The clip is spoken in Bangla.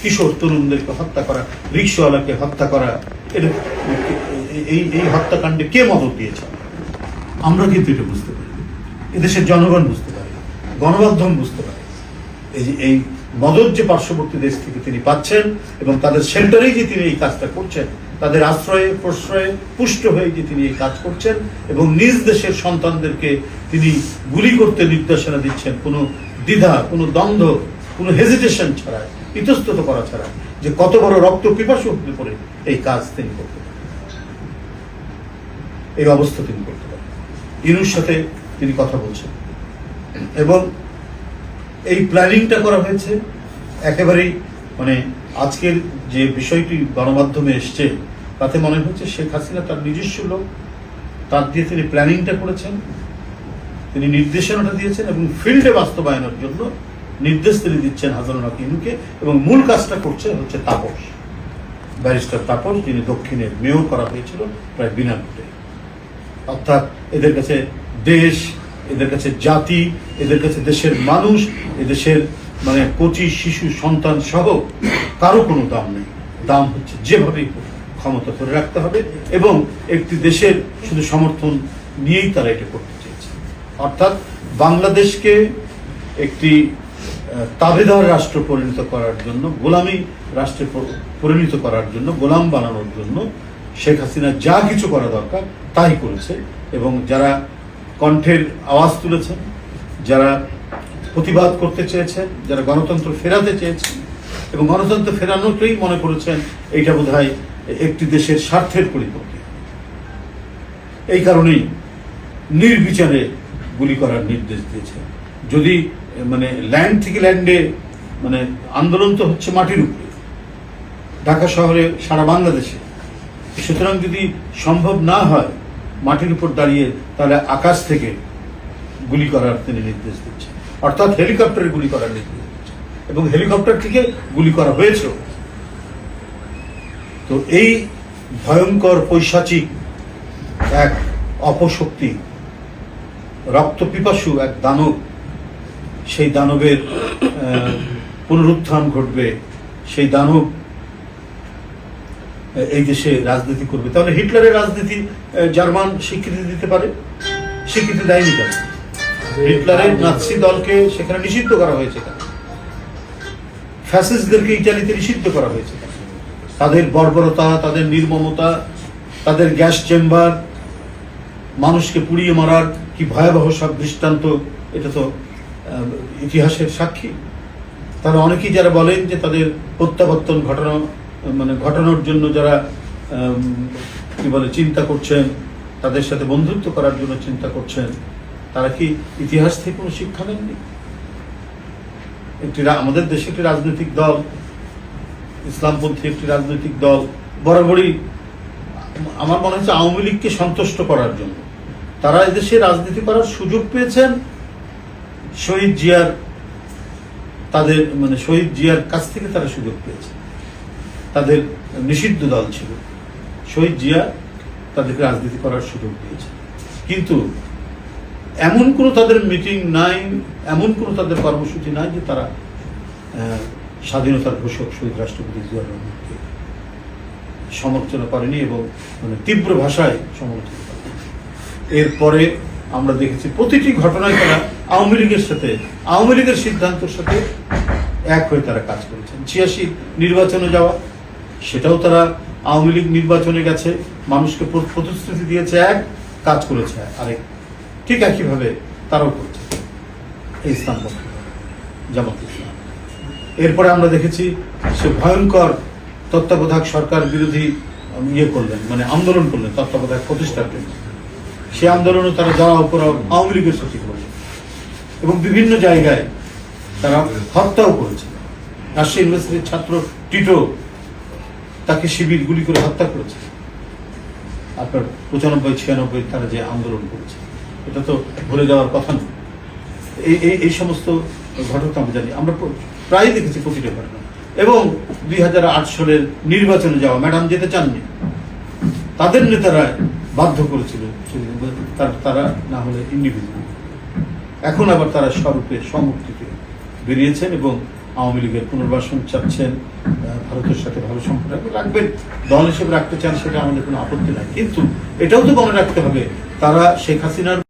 কিশোর তরুণদেরকে হত্যা করা রিক্সাওয়ালাকে হত্যা করা এই হত্যাকাণ্ডে কে মদত দিয়েছে? আমরা কিন্তু এটা বুঝতে পারি এদেশের জনগণ বুঝতে পারে গণমাধ্যম বুঝতে পারে এই যে, এই মদত যে পার্শ্ববর্তী দেশ থেকে তিনি পাচ্ছেন এবং তাদের সেন্টারেই যে তিনি এই কাজটা করছেন, তাদের আশ্রয়ে, প্রশ্রয়ে পুষ্ট হয়ে যে তিনি এই কাজ করছেন এবং নিজ দেশের সন্তানদেরকে তিনি গুলি করতে নির্দেশনা দিচ্ছেন, কোনো দ্বিধা, কোনো দ্বন্দ্ব কোনো হেজিটেশন ছাড়া ইতস্তত করা ছাড়া যে কত বড় রক্ত পিপাসু হতে পড়ে এই কাজ তিনি করতে এই অবস্থা তিনি করতে পারেন। ইনুর সাথে তিনি কথা বলছেন। এবং এই প্ল্যানিংটা করা হয়েছে একেবারেই মানে আজকের যে বিষয়টি গণমাধ্যমে এসছে, তাতে মনে হচ্ছে শেখ হাসিনা তার নিজস্ব লোক, তার দিয়ে তিনি প্ল্যানিংটা করেছেন, তিনি নির্দেশনাটা দিয়েছেন এবং ফিল্ডে বাস্তবায়নের জন্য নির্দেশ তিনি দিচ্ছেন হাজারুনাক ইনুকে এবং মূল কাজটা করছে হচ্ছে তাপস। ব্যারিস্টার তাপস, যিনি দক্ষিণের মেয়র করা হয়েছিল প্রায় বিনা ভোটে অর্থাৎ এদের কাছে দেশ, এদের কাছে জাতি, এদের কাছে দেশের মানুষ, এদেশের মানে কচি শিশু সন্তান সহ কারও কোনো দাম নেই। দাম হচ্ছে যেভাবেই ক্ষমতা ধরে রাখতে হবে এবং একটি দেশের শুধু সমর্থন নিয়েই তারা এটা করতে চেয়েছে। অর্থাৎ বাংলাদেশকে একটি তাবেদার রাষ্ট্র পরিণত করার জন্য, গোলামী রাষ্ট্রে পরিণত করার জন্য, গোলাম বানানোর জন্য শেখ হাসিনা যা কিছু করা দরকার তাই করেছে এবং যারা কণ্ঠের আওয়াজ তুলেছেন, যারা প্রতিবাদ করতে চেয়েছেন, যারা গণতন্ত্র ফেরাতে চেয়েছেন এবং গণতন্ত্র ফেরানোকেই মনে করেছেন এইটা বোধহয় একটি দেশের স্বার্থের পরিপন্থী। এই কারণেই নির্বিচারে গুলি করার নির্দেশ দিয়েছে যদি মানে ল্যান্ড থেকে ল্যান্ডে মানে আন্দোলন তো হচ্ছে মাটির উপরে। ঢাকা শহরে সারা বাংলাদেশে। সুতরাং যদি সম্ভব না হয় মাটির উপর দাঁড়িয়ে, তাহলে আকাশ থেকে গুলি করার তিনি নির্দেশ দিচ্ছেন। অর্থাৎ হেলিকপ্টারে গুলি করার নির্দেশ দিচ্ছেন। এবং হেলিকপ্টার থেকে গুলি করা হয়েছে। তো এই ভয়ঙ্কর পৈশাচিক এক অপশক্তি, রক্ত পিপাসু এক দানব সেই দানবের পুনরুত্থান ঘটবে সেই দানব এই দেশে রাজনীতি করবে। তাহলে হিটলারের রাজনীতি জার্মান স্বীকৃতি দিতে পারে? স্বীকৃতি দেয়নি কেন? হিটলারের নাৎসি দলকে সেখানে নিষিদ্ধ করা হয়েছে কেন? ফ্যাসিস্টদেরকে ইটালিতে নিষিদ্ধ করা হয়েছে তাদের বর্বরতা তাদের নির্মমতা তাদের গ্যাস চেম্বার মানুষকে পুড়িয়ে মারার কি ভয়াবহ সব দৃষ্টান্ত এটা তো ইতিহাসের সাক্ষী। তারা অনেকেই যারা বলেন যে তাদের প্রত্যাবর্তন ঘটানো মানে ঘটানোর জন্য যারা কি বলে, চিন্তা করছেন, তাদের সাথে বন্ধুত্ব করার জন্য চিন্তা করছেন, তারা কি ইতিহাস থেকে কোনো শিক্ষা নেননি? একটি আমাদের দেশে একটি রাজনৈতিক দল, ইসলামপন্থী একটি রাজনৈতিক দল, বরাবরই আমার মনে হচ্ছে আওয়ামী লীগকে সন্তুষ্ট করার জন্য। তারা এদেশে রাজনীতি করার সুযোগ পেয়েছেন শহীদ জিয়ার, তাদের মানে শহীদ জিয়ার কাছ থেকে তারা সুযোগ পেয়েছে। তাদের নিষিদ্ধ দল ছিল। শহীদ জিয়া তাদেরকে রাজনীতি করার সুযোগ দিয়েছে। কিন্তু এমন কোনো তাদের মিটিং নাই, এমন কোনো তাদের কর্মসূচি নাই যে তারা স্বাধীনতার ঘোষক শহীদ রাষ্ট্রপতি জিয়া রহমানকে সমালোচনা করেনি এবং মানে তীব্র ভাষায় সমালোচনা করেনি। এরপরে আমরা দেখেছি প্রতিটি ঘটনায় তারা আওয়ামী লীগের সাথে, আওয়ামী লীগের সিদ্ধান্তের সাথে এক হয়ে তারা কাজ করেছেন। ছিয়াশি নির্বাচনে যাওয়া, সেটাও তারা আওয়ামী লীগ নির্বাচনে গেছে, মানুষকে প্রতিশ্রুতি দিয়েছে, এক, কাজ করেছে, আরেক, ঠিক একইভাবে তারাও করছে। এই ইসলাম জামাত ইসলাম। এরপরে আমরা দেখেছি সে ভয়ঙ্কর তত্ত্বাবধায়ক সরকার বিরোধী ইয়ে করলেন মানে আন্দোলন করলেন, তত্ত্বাবধায়ক প্রতিষ্ঠার জন্য। সে আন্দোলনে তারা যাওয়া উপর আওয়ামী লীগের সচিব করলেন এবং বিভিন্ন জায়গায় তারা হত্যাও করেছে রাজশাহী ইউনিভার্সিটির ছাত্র টিটো তাকে শিবির গুলি করে হত্যা করেছে। আপনার পঁচানব্বই, ছিয়ানব্বই তারা যে আন্দোলন করেছে, এটা তো ভুলে যাওয়ার কথা নয়। এই এই সমস্ত ঘটনা আমরা জানি। আমরা প্র- প্রায় দেখেছি প্রতিটা ঘটনা। এবং দুই হাজার আট সালের নির্বাচনে যাওয়া ম্যাডাম যেতে চাননি, তাদের নেতারা বাধ্য করেছিল তারা না হলে ইন্ডিভিজুয়াল এখন আবার তারা স্বরূপে সমুক্তিতে বেরিয়েছেন এবং আওয়ামী লীগের পুনর্বাসন চাচ্ছেন ভারতের সাথে ভালো সম্পর্ক রাখবেন। দল হিসেবে রাখতে চান সেটা আমাদের কোনো আপত্তি নাই। কিন্তু এটাও তো মনে রাখতে হবে, তারা শেখ হাসিনার